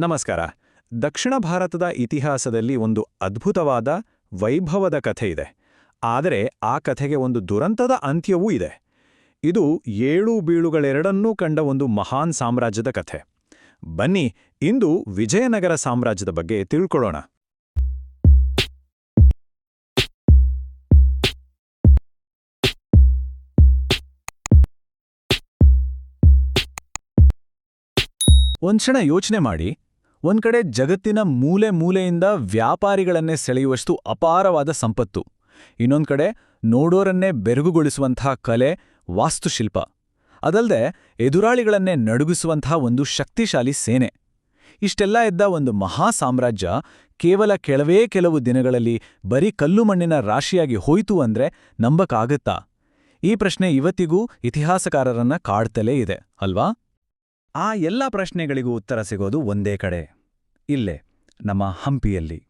ನಮಸ್ಕಾರ. ದಕ್ಷಿಣ ಭಾರತದ ಇತಿಹಾಸದಲ್ಲಿ ಒಂದು ಅದ್ಭುತವಾದ ವೈಭವದ ಕಥೆ ಇದೆ. ಆದರೆ ಆ ಕಥೆಗೆ ಒಂದು ದುರಂತದ ಅಂತ್ಯವೂ ಇದೆ. ಇದು ಏಳು ಬೀಳುಗಳೆರಡನ್ನೂ ಕಂಡ ಒಂದು ಮಹಾನ್ ಸಾಮ್ರಾಜ್ಯದ ಕಥೆ. ಬನ್ನಿ, ಇಂದು ವಿಜಯನಗರ ಸಾಮ್ರಾಜ್ಯದ ಬಗ್ಗೆ ತಿಳ್ಕೊಳ್ಳೋಣ. ಒಂದ್ಕ್ಷಣ ಯೋಚನೆ ಮಾಡಿ. ಒಂದ್ ಕಡೆ ಜಗತ್ತಿನ ಮೂಲೆ ಮೂಲೆಯಿಂದ ವ್ಯಾಪಾರಿಗಳನ್ನೇ ಸೆಳೆಯುವಷ್ಟು ಅಪಾರವಾದ ಸಂಪತ್ತು. ಇನ್ನೊಂದ್ಕಡೆ ನೋಡೋರನ್ನೇ ಬೆರಗುಗೊಳಿಸುವಂತಹ ಕಲೆ, ವಾಸ್ತುಶಿಲ್ಪ. ಅದಲ್ಲದೆ ಎದುರಾಳಿಗಳನ್ನೇ ನಡುಗಿಸುವಂಥ ಒಂದು ಶಕ್ತಿಶಾಲಿ ಸೇನೆ. ಇಷ್ಟೆಲ್ಲ ಇದ್ದ ಒಂದು ಮಹಾ ಸಾಮ್ರಾಜ್ಯ ಕೇವಲ ಕೆಲವೇ ಕೆಲವು ದಿನಗಳಲ್ಲಿ ಬರೀ ಕಲ್ಲು ಮಣ್ಣಿನ ರಾಶಿಯಾಗಿ ಹೋಯಿತು ಅಂದ್ರೆ ನಂಬಕ್ಕಾಗತ್ತಾ ಈ ಪ್ರಶ್ನೆ ಇವತ್ತಿಗೂ ಇತಿಹಾಸಕಾರರನ್ನ ಕಾಡ್ತಲೇ ಇದೆ, ಅಲ್ವಾ? ಆ ಎಲ್ಲ ಪ್ರಶ್ನೆಗಳಿಗೂ ಉತ್ತರ ಸಿಗೋದು ಒಂದೇ ಕಡೆ. ಇಲ್ಲೇ, ನಮ್ಮ ಹಂಪಿಯಲ್ಲಿ.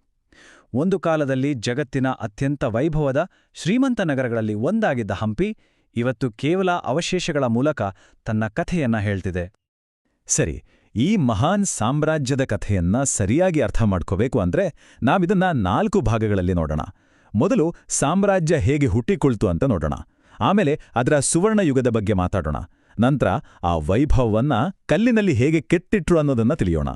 ಒಂದು ಕಾಲದಲ್ಲಿ ಜಗತ್ತಿನ ಅತ್ಯಂತ ವೈಭವದ ಶ್ರೀಮಂತ ನಗರಗಳಲ್ಲಿ ಒಂದಾಗಿದ್ದ ಹಂಪಿ ಇವತ್ತು ಕೇವಲ ಅವಶೇಷಗಳ ಮೂಲಕ ತನ್ನ ಕಥೆಯನ್ನ ಹೇಳ್ತಿದೆ. ಸರಿ, ಈ ಮಹಾನ್ ಸಾಮ್ರಾಜ್ಯದ ಕಥೆಯನ್ನ ಸರಿಯಾಗಿ ಅರ್ಥ ಮಾಡ್ಕೋಬೇಕು ಅಂದ್ರೆ ನಾವಿದನ್ನ ನಾಲ್ಕು ಭಾಗಗಳಲ್ಲಿ ನೋಡೋಣ. ಮೊದಲು ಸಾಮ್ರಾಜ್ಯ ಹೇಗೆ ಹುಟ್ಟಿಕೊಳ್ತು ಅಂತ ನೋಡೋಣ. ಆಮೇಲೆ ಅದರ ಸುವರ್ಣಯುಗದ ಬಗ್ಗೆ ಮಾತಾಡೋಣ. ನಂತರ ಆ ವೈಭವವನ್ನ ಕಲ್ಲಿನಲ್ಲಿ ಹೇಗೆ ಕೆಟ್ಟಿಟ್ರು ಅನ್ನೋದನ್ನ ತಿಳಿಯೋಣ.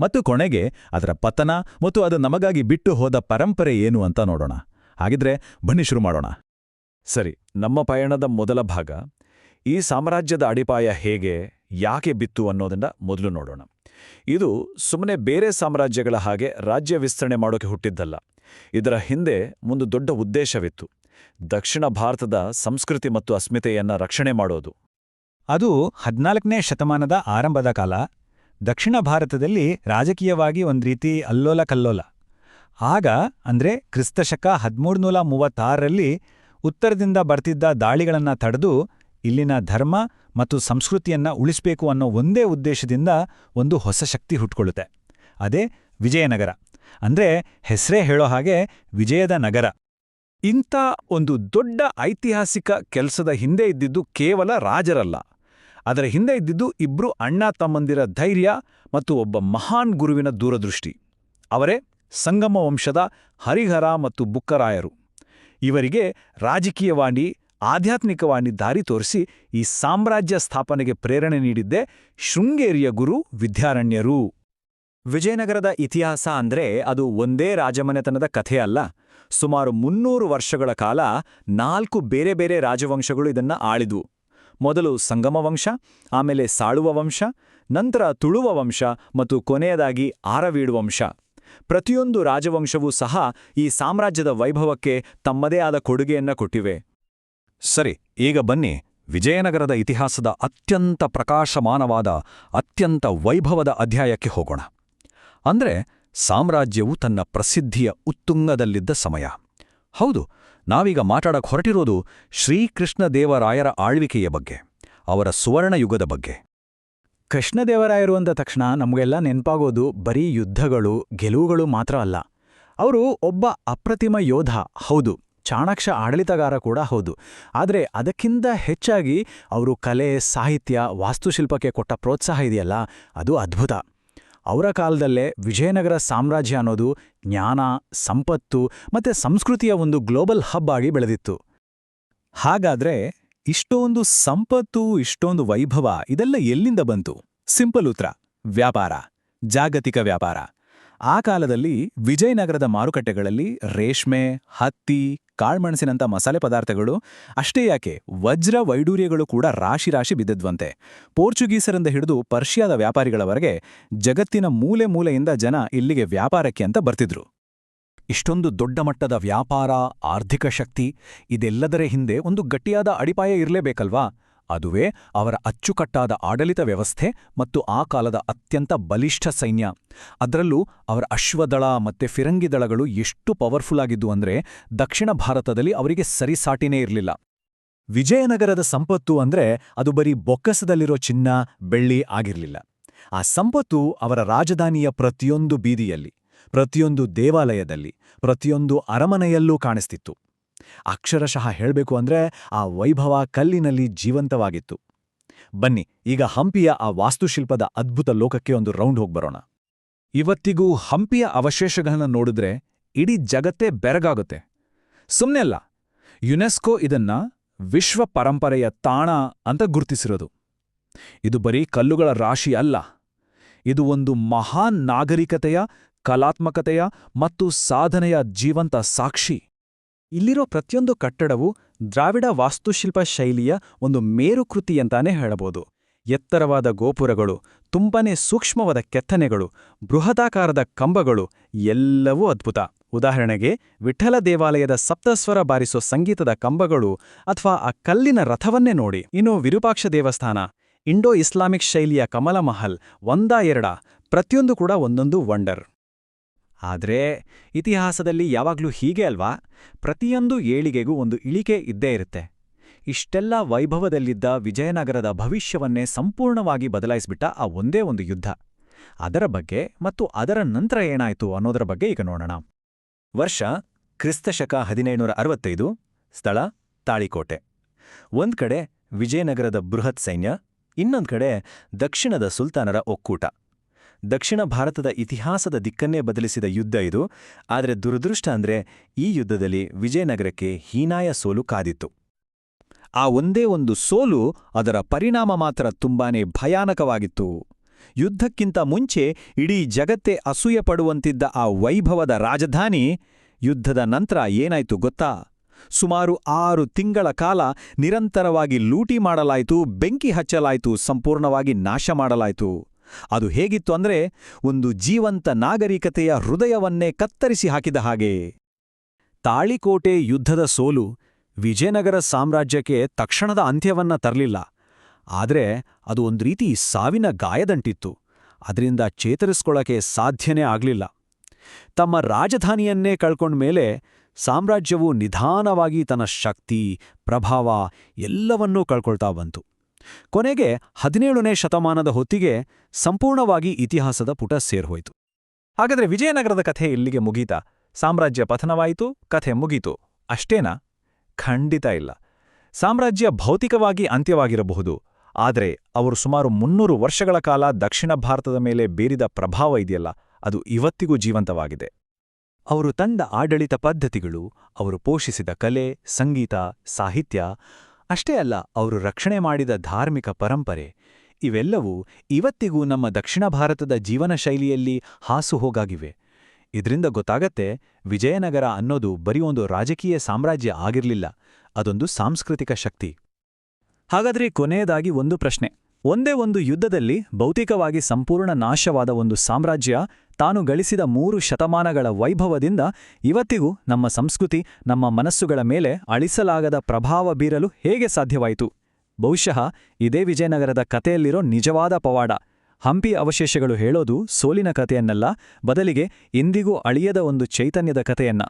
ಮತ್ತು ಕೊನೆಗೆ ಅದರ ಪತನ ಮತ್ತು ಅದು ನಮಗಾಗಿ ಬಿಟ್ಟು ಹೋದ ಪರಂಪರೆ ಏನು ಅಂತ ನೋಡೋಣ. ಹಾಗಿದ್ರೆ ಬನ್ನಿ ಶುರು ಮಾಡೋಣ. ಸರಿ, ನಮ್ಮ ಪಯಣದ ಮೊದಲ ಭಾಗ, ಈ ಸಾಮ್ರಾಜ್ಯದ ಅಡಿಪಾಯ ಹೇಗೆ, ಯಾಕೆ ಬಿತ್ತು ಅನ್ನೋದನ್ನ ಮೊದಲು ನೋಡೋಣ. ಇದು ಸುಮ್ಮನೆ ಬೇರೆ ಸಾಮ್ರಾಜ್ಯಗಳ ಹಾಗೆ ರಾಜ್ಯ ವಿಸ್ತರಣೆ ಮಾಡೋಕೆ ಹುಟ್ಟಿದ್ದಲ್ಲ. ಇದರ ಹಿಂದೆ ಒಂದು ದೊಡ್ಡ ಉದ್ದೇಶವಿತ್ತು. ದಕ್ಷಿಣ ಭಾರತದ ಸಂಸ್ಕೃತಿ ಮತ್ತು ಅಸ್ಮಿತೆಯನ್ನು ರಕ್ಷಣೆ ಮಾಡೋದು. ಅದು ಹದಿನಾಲ್ಕನೇ ಶತಮಾನದ ಆರಂಭದ ಕಾಲ. ದಕ್ಷಿಣ ಭಾರತದಲ್ಲಿ ರಾಜಕೀಯವಾಗಿ ಒಂದ್ರೀತಿ ಅಲ್ಲೋಲ ಕಲ್ಲೋಲ. ಆಗ ಅಂದ್ರೆ ಕ್ರಿಸ್ತಶಕ ಹದಿಮೂರ್ನೂಲ ಮೂವತ್ತಾರರಲ್ಲಿ ಉತ್ತರದಿಂದ ಬರ್ತಿದ್ದ ದಾಳಿಗಳನ್ನು ತಡೆದು ಇಲ್ಲಿನ ಧರ್ಮ ಮತ್ತು ಸಂಸ್ಕೃತಿಯನ್ನ ಉಳಿಸಬೇಕು ಅನ್ನೋ ಒಂದೇ ಉದ್ದೇಶದಿಂದ ಒಂದು ಹೊಸ ಶಕ್ತಿ ಹುಟ್ಕೊಳ್ಳುತ್ತೆ. ಅದೇ ವಿಜಯನಗರ. ಅಂದ್ರೆ ಹೆಸರೇ ಹೇಳೋ ಹಾಗೆ ವಿಜಯದ ನಗರ. ಇಂಥ ಒಂದು ದೊಡ್ಡ ಐತಿಹಾಸಿಕ ಕೆಲಸದ ಹಿಂದೆ ಇದ್ದಿದ್ದು ಕೇವಲ ರಾಜರಲ್ಲ. ಅದರ ಹಿಂದೆ ಇದ್ದಿದ್ದು ಇಬ್ರು ಅಣ್ಣ ತಮ್ಮಂದಿರ ಧೈರ್ಯ ಮತ್ತು ಒಬ್ಬ ಮಹಾನ್ ಗುರುವಿನ ದೂರದೃಷ್ಟಿ. ಅವರೇ ಸಂಗಮ ವಂಶದ ಹರಿಹರ ಮತ್ತು ಬುಕ್ಕರಾಯರು. ಇವರಿಗೆ ರಾಜಕೀಯವಾಣಿ, ಆಧ್ಯಾತ್ಮಿಕವಾಣಿ ದಾರಿ ತೋರಿಸಿ ಈ ಸಾಮ್ರಾಜ್ಯ ಸ್ಥಾಪನೆಗೆ ಪ್ರೇರಣೆ ನೀಡಿದ್ದೇ ಶೃಂಗೇರಿಯ ಗುರು ವಿದ್ಯಾರಣ್ಯರು. ವಿಜಯನಗರದ ಇತಿಹಾಸ ಅಂದ್ರೆ ಅದು ಒಂದೇ ರಾಜಮನೆತನದ ಕಥೆ ಅಲ್ಲ. ಸುಮಾರು ಮುನ್ನೂರು ವರ್ಷಗಳ ಕಾಲ ನಾಲ್ಕು ಬೇರೆ ಬೇರೆ ರಾಜವಂಶಗಳು ಇದನ್ನ ಆಳಿದ್ವು. ಮೊದಲು ಸಂಗಮ ವಂಶ, ಆಮೇಲೆ ಸಾಳುವ ವಂಶ, ನಂತರ ತುಳುವ ವಂಶ ಮತ್ತು ಕೊನೆಯದಾಗಿ ಆರವೀಡು ವಂಶ. ಪ್ರತಿಯೊಂದು ರಾಜವಂಶವೂ ಸಹ ಈ ಸಾಮ್ರಾಜ್ಯದ ವೈಭವಕ್ಕೆ ತಮ್ಮದೇ ಆದ ಕೊಡುಗೆಯನ್ನ ಕೊಟ್ಟಿವೆ. ಸರಿ, ಈಗ ಬನ್ನಿ. ವಿಜಯನಗರದ ಇತಿಹಾಸದ ಅತ್ಯಂತ ಪ್ರಕಾಶಮಾನವಾದ, ಅತ್ಯಂತ ವೈಭವದ ಅಧ್ಯಾಯಕ್ಕೆ ಹೋಗೋಣ. ಅಂದ್ರೆ ಸಾಮ್ರಾಜ್ಯವು ತನ್ನ ಪ್ರಸಿದ್ಧಿಯ ಉತ್ತುಂಗದಲ್ಲಿದ್ದ ಸಮಯ. ಹೌದು ನಾವೀಗ ಮಾತಾಡಕ್ಕೆ ಹೊರಟಿರೋದು ಶ್ರೀಕೃಷ್ಣದೇವರಾಯರ ಆಳ್ವಿಕೆಯ ಬಗ್ಗೆ, ಅವರ ಸುವರ್ಣಯುಗದ ಬಗ್ಗೆ. ಕೃಷ್ಣದೇವರಾಯರು ಅಂದ ತಕ್ಷಣ ನಮಗೆಲ್ಲ ನೆನಪಾಗೋದು ಬರೀ ಯುದ್ಧಗಳು, ಗೆಲುವುಗಳು ಮಾತ್ರ ಅಲ್ಲ. ಅವರು ಒಬ್ಬ ಅಪ್ರತಿಮ ಯೋಧ, ಹೌದು, ಚಾಣಾಕ್ಷ ಆಡಳಿತಗಾರ ಕೂಡ ಹೌದು. ಆದರೆ ಅದಕ್ಕಿಂತ ಹೆಚ್ಚಾಗಿ ಅವರು ಕಲೆ, ಸಾಹಿತ್ಯ, ವಾಸ್ತುಶಿಲ್ಪಕ್ಕೆ ಕೊಟ್ಟ ಪ್ರೋತ್ಸಾಹ ಇದೆಯಲ್ಲ, ಅದು ಅದ್ಭುತ. ಅವರ ಕಾಲದಲ್ಲೇ ವಿಜಯನಗರ ಸಾಮ್ರಾಜ್ಯ ಅನ್ನೋದು ಜ್ಞಾನ, ಸಂಪತ್ತು ಮತ್ತೆ ಸಂಸ್ಕೃತಿಯ ಒಂದು ಗ್ಲೋಬಲ್ ಹಬ್ ಆಗಿ ಬೆಳೆದಿತ್ತು. ಹಾಗಾದ್ರೆ ಇಷ್ಟೊಂದು ಸಂಪತ್ತು, ಇಷ್ಟೊಂದು ವೈಭವ ಇದೆಲ್ಲ ಎಲ್ಲಿಂದ ಬಂತು? ಸಿಂಪಲ್ ಉತ್ತರ, ವ್ಯಾಪಾರ, ಜಾಗತಿಕ ವ್ಯಾಪಾರ. ಆ ಕಾಲದಲ್ಲಿ ವಿಜಯನಗರದ ಮಾರುಕಟ್ಟೆಗಳಲ್ಲಿ ರೇಷ್ಮೆ, ಹತ್ತಿ ಕಾಳ್ಮೆಣಸಿನಂಥ ಮಸಾಲೆ ಪದಾರ್ಥಗಳು, ಅಷ್ಟೇ ಯಾಕೆ ವಜ್ರ ವೈಡೂರ್ಯಗಳು ಕೂಡ ರಾಶಿ ರಾಶಿ ಬಿದ್ದಿದ್ವಂತೆ. ಪೋರ್ಚುಗೀಸರಿಂದ ಹಿಡಿದು ಪರ್ಷಿಯಾದ ವ್ಯಾಪಾರಿಗಳವರೆಗೆ ಜಗತ್ತಿನ ಮೂಲೆ ಮೂಲೆಯಿಂದ ಜನ ಇಲ್ಲಿಗೆ ವ್ಯಾಪಾರಕ್ಕೆ ಅಂತ ಬರ್ತಿದ್ರು. ಇಷ್ಟೊಂದು ದೊಡ್ಡ ಮಟ್ಟದ ವ್ಯಾಪಾರ, ಆರ್ಥಿಕ ಶಕ್ತಿ, ಇದೆಲ್ಲದರ ಹಿಂದೆ ಒಂದು ಗಟ್ಟಿಯಾದ ಅಡಿಪಾಯ ಇರಲೇಬೇಕಲ್ವಾ? ಅದುವೇ ಅವರ ಅಚ್ಚುಕಟ್ಟಾದ ಆಡಳಿತ ವ್ಯವಸ್ಥೆ ಮತ್ತು ಆ ಕಾಲದ ಅತ್ಯಂತ ಬಲಿಷ್ಠ ಸೈನ್ಯ. ಅದರಲ್ಲೂ ಅವರ ಅಶ್ವದಳ ಮತ್ತೆ ಫಿರಂಗಿ ದಳಗಳು ಎಷ್ಟು ಪವರ್ಫುಲ್ ಆಗಿದ್ದು ಅಂದ್ರೆ ದಕ್ಷಿಣ ಭಾರತದಲ್ಲಿ ಅವರಿಗೆ ಸರಿಸಾಟಿನೇ ಇರಲಿಲ್ಲ. ವಿಜಯನಗರದ ಸಂಪತ್ತು ಅಂದ್ರೆ ಅದು ಬರೀ ಬೊಕ್ಕಸದಲ್ಲಿರೋ ಚಿನ್ನ, ಬೆಳ್ಳಿ ಆಗಿರಲಿಲ್ಲ. ಆ ಸಂಪತ್ತು ಅವರ ರಾಜಧಾನಿಯ ಪ್ರತಿಯೊಂದು ಬೀದಿಯಲ್ಲಿ, ಪ್ರತಿಯೊಂದು ದೇವಾಲಯದಲ್ಲಿ, ಪ್ರತಿಯೊಂದು ಅರಮನೆಯಲ್ಲೂ ಕಾಣಿಸ್ತಿತ್ತು. ಅಕ್ಷರಶಃ ಹೇಳಬೇಕು ಅಂದ್ರೆ ಆ ವೈಭವ ಕಲ್ಲಿನಲ್ಲಿ ಜೀವಂತವಾಗಿತ್ತು. ಬನ್ನಿ, ಈಗ ಹಂಪಿಯ ಆ ವಾಸ್ತುಶಿಲ್ಪದ ಅದ್ಭುತ ಲೋಕಕ್ಕೆ ಒಂದು ರೌಂಡ್ ಹೋಗ್ಬರೋಣ ಇವತ್ತಿಗೂ ಹಂಪಿಯ ಅವಶೇಷಗಳನ್ನ ನೋಡಿದ್ರೆ ಇಡೀ ಜಗತ್ತೇ ಬೆರಗಾಗುತ್ತೆ. ಸುಮ್ಮನೆ ಅಲ್ಲ, ಯುನೆಸ್ಕೋ ಇದನ್ನ ವಿಶ್ವ ಪರಂಪರೆಯ ತಾಣ ಅಂತ ಗುರುತಿಸಿರೋದು. ಇದು ಬರೀ ಕಲ್ಲುಗಳ ರಾಶಿ ಅಲ್ಲ, ಇದು ಒಂದು ಮಹಾನ್ ನಾಗರಿಕತೆಯ, ಕಲಾತ್ಮಕತೆಯ ಮತ್ತು ಸಾಧನೆಯ ಜೀವಂತ ಸಾಕ್ಷಿ. ಇಲ್ಲಿರೋ ಪ್ರತಿಯೊಂದು ಕಟ್ಟಡವು ದ್ರಾವಿಡ ವಾಸ್ತುಶಿಲ್ಪ ಶೈಲಿಯ ಒಂದು ಮೇರುಕೃತಿಯಂತಾನೇ ಹೇಳಬಹುದು. ಎತ್ತರವಾದ ಗೋಪುರಗಳು, ತುಂಬನೇ ಸೂಕ್ಷ್ಮವಾದ ಕೆತ್ತನೆಗಳು, ಬೃಹದಾಕಾರದ ಕಂಬಗಳು, ಎಲ್ಲವೂ ಅದ್ಭುತ. ಉದಾಹರಣೆಗೆ, ವಿಠಲ ದೇವಾಲಯದ ಸಪ್ತಸ್ವರ ಬಾರಿಸೋ ಸಂಗೀತದ ಕಂಬಗಳು ಅಥವಾ ಆ ಕಲ್ಲಿನ ರಥವನ್ನೇ ನೋಡಿ. ಇನ್ನು ವಿರೂಪಾಕ್ಷ ದೇವಸ್ಥಾನ, ಇಂಡೋ ಇಸ್ಲಾಮಿಕ್ ಶೈಲಿಯ ಕಮಲ ಮಹಲ್, ಒಂದಾ ಎರಡ, ಪ್ರತಿಯೊಂದು ಕೂಡ ಒಂದೊಂದು ವಂಡರ್. ಆದ್ರೆ ಇತಿಹಾಸದಲ್ಲಿ ಯಾವಾಗ್ಲೂ ಹೀಗೆ ಅಲ್ವಾ? ಪ್ರತಿಯೊಂದು ಏಳಿಗೆಗೂ ಒಂದು ಇಳಿಕೆ ಇದ್ದೇ ಇರುತ್ತೆ. ಇಷ್ಟೆಲ್ಲ ವೈಭವದಲ್ಲಿದ್ದ ವಿಜಯನಗರದ ಭವಿಷ್ಯವನ್ನೇ ಸಂಪೂರ್ಣವಾಗಿ ಬದಲಾಯಿಸ್ಬಿಟ್ಟ ಆ ಒಂದೇ ಒಂದು ಯುದ್ಧ. ಅದರ ಬಗ್ಗೆ ಮತ್ತು ಅದರ ನಂತರ ಏನಾಯಿತು ಅನ್ನೋದರ ಬಗ್ಗೆ ಈಗ ನೋಡೋಣ. ವರ್ಷ ಕ್ರಿಸ್ತಶಕ ಹದಿನೇಳುನೂರ ಅರವತ್ತೈದು, ಸ್ಥಳ ತಾಳಿಕೋಟೆ. ಒಂದ್ ಕಡೆ ವಿಜಯನಗರದ ಬೃಹತ್ ಸೈನ್ಯ, ಇನ್ನೊಂದ್ ಕಡೆ ದಕ್ಷಿಣದ ಸುಲ್ತಾನರ ಒಕ್ಕೂಟ. ದಕ್ಷಿಣ ಭಾರತದ ಇತಿಹಾಸದ ದಿಕ್ಕನ್ನೇ ಬದಲಿಸಿದ ಯುದ್ಧ ಇದು. ಆದರೆ ದುರದೃಷ್ಟ ಅಂದ್ರೆ ಈ ಯುದ್ಧದಲ್ಲಿ ವಿಜಯನಗರಕ್ಕೆ ಹೀನಾಯ ಸೋಲು ಕಾದಿತ್ತು. ಆ ಒಂದೇ ಒಂದು ಸೋಲು ಅದರ ಪರಿಣಾಮ ಮಾತ್ರ ತುಂಬಾನೇ ಭಯಾನಕವಾಗಿತ್ತು. ಯುದ್ಧಕ್ಕಿಂತ ಮುಂಚೆ ಇಡೀ ಜಗತ್ತೇ ಅಸೂಯ ಪಡುವಂತಿದ್ದ ಆ ವೈಭವದ ರಾಜಧಾನಿ ಯುದ್ಧದ ನಂತರ ಏನಾಯ್ತು ಗೊತ್ತಾ? ಸುಮಾರು ಆರು ತಿಂಗಳ ಕಾಲ ನಿರಂತರವಾಗಿ ಲೂಟಿ ಮಾಡಲಾಯಿತು, ಬೆಂಕಿ ಹಚ್ಚಲಾಯಿತು, ಸಂಪೂರ್ಣವಾಗಿ ನಾಶ ಮಾಡಲಾಯಿತು. ಅದು ಹೇಗಿತ್ತು ಅಂದ್ರೆ ಒಂದು ಜೀವಂತ ನಾಗರಿಕತೆಯ ಹೃದಯವನ್ನೇ ಕತ್ತರಿಸಿ ಹಾಕಿದ ಹಾಗೆ. ತಾಳಿಕೋಟೆ ಯುದ್ಧದ ಸೋಲು ವಿಜಯನಗರ ಸಾಮ್ರಾಜ್ಯಕ್ಕೆ ತಕ್ಷಣದ ಅಂತ್ಯವನ್ನ ತರಲಿಲ್ಲ. ಆದರೆ ಅದು ಒಂದು ರೀತಿ ಸಾವಿನ ಗಾಯದಂಟಿತ್ತು. ಅದರಿಂದ ಚೇತರಿಸ್ಕೊಳ್ಳೋಕೆ ಸಾಧ್ಯನೇ ಆಗಲಿಲ್ಲ. ತಮ್ಮ ರಾಜಧಾನಿಯನ್ನೇ ಕಳ್ಕೊಂಡ್ಮೇಲೆ ಸಾಮ್ರಾಜ್ಯವು ನಿಧಾನವಾಗಿ ತನ್ನ ಶಕ್ತಿ, ಪ್ರಭಾವ ಎಲ್ಲವನ್ನೂ ಕಳ್ಕೊಳ್ತಾ ಬಂತು. ಕೊನೆಗೆ ಹದಿನೇಳನೇ ಶತಮಾನದ ಹೊತ್ತಿಗೆ ಸಂಪೂರ್ಣವಾಗಿ ಇತಿಹಾಸದ ಪುಟ ಸೇರ್ಹೋಯಿತು. ಹಾಗಾದ್ರೆ ವಿಜಯನಗರದ ಕಥೆ ಇಲ್ಲಿಗೆ ಮುಗೀತಾ. ಸಾಮ್ರಾಜ್ಯ ಪತನವಾಯಿತು, ಕಥೆ ಮುಗೀತು. ಅಷ್ಟೇನಾ? ಖಂಡಿತ ಇಲ್ಲ. ಸಾಮ್ರಾಜ್ಯ ಭೌತಿಕವಾಗಿ ಅಂತ್ಯವಾಗಿರಬಹುದು. ಆದರೆ ಅವರು ಸುಮಾರು ಮುನ್ನೂರು ವರ್ಷಗಳ ಕಾಲ ದಕ್ಷಿಣ ಭಾರತದ ಮೇಲೆ ಬೀರಿದ ಪ್ರಭಾವ ಇದೆಯಲ್ಲ, ಅದು ಇವತ್ತಿಗೂ ಜೀವಂತವಾಗಿದೆ. ಅವರು ತಂದ ಆಡಳಿತ ಪದ್ಧತಿಗಳು, ಅವರು ಪೋಷಿಸಿದ ಕಲೆ, ಸಂಗೀತ, ಸಾಹಿತ್ಯ ಅಷ್ಟೇ ಅಲ್ಲ, ಅವರು ರಕ್ಷಣೆ ಮಾಡಿದ ಧಾರ್ಮಿಕ ಪರಂಪರೆ, ಇವೆಲ್ಲವೂ ಇವತ್ತಿಗೂ ನಮ್ಮ ದಕ್ಷಿಣ ಭಾರತದ ಜೀವನ ಶೈಲಿಯಲ್ಲಿ ಹಾಸುಹೋಗಾಗಿವೆ ಇದರಿಂದ ಗೊತ್ತಾಗತ್ತೆ, ವಿಜಯನಗರ ಅನ್ನೋದು ಬರೀ ಒಂದು ರಾಜಕೀಯ ಸಾಮ್ರಾಜ್ಯ ಆಗಿರಲಿಲ್ಲ, ಅದೊಂದು ಸಾಂಸ್ಕೃತಿಕ ಶಕ್ತಿ. ಹಾಗಾದ್ರೆ ಕೊನೆಯದಾಗಿ ಒಂದು ಪ್ರಶ್ನೆ. ಒಂದೇ ಒಂದು ಯುದ್ಧದಲ್ಲಿ ಭೌತಿಕವಾಗಿ ಸಂಪೂರ್ಣ ನಾಶವಾದ ಒಂದು ಸಾಮ್ರಾಜ್ಯ ತಾನು ಗಳಿಸಿದ ಮೂರು ಶತಮಾನಗಳ ವೈಭವದಿಂದ ಇವತ್ತಿಗೂ ನಮ್ಮ ಸಂಸ್ಕೃತಿ, ನಮ್ಮ ಮನಸ್ಸುಗಳ ಮೇಲೆ ಅಳಿಸಲಾಗದ ಪ್ರಭಾವ ಬೀರಲು ಹೇಗೆ ಸಾಧ್ಯವಾಯಿತು? ಬಹುಶಃ ಇದೇ ವಿಜಯನಗರದ ಕಥೆಯಲ್ಲಿರೋ ನಿಜವಾದ ಪವಾಡ. ಹಂಪಿ ಅವಶೇಷಗಳು ಹೇಳೋದು ಸೋಲಿನ ಕಥೆಯನ್ನಲ್ಲ, ಬದಲಿಗೆ ಇಂದಿಗೂ ಅಳಿಯದ ಒಂದು ಚೈತನ್ಯದ ಕಥೆಯನ್ನ.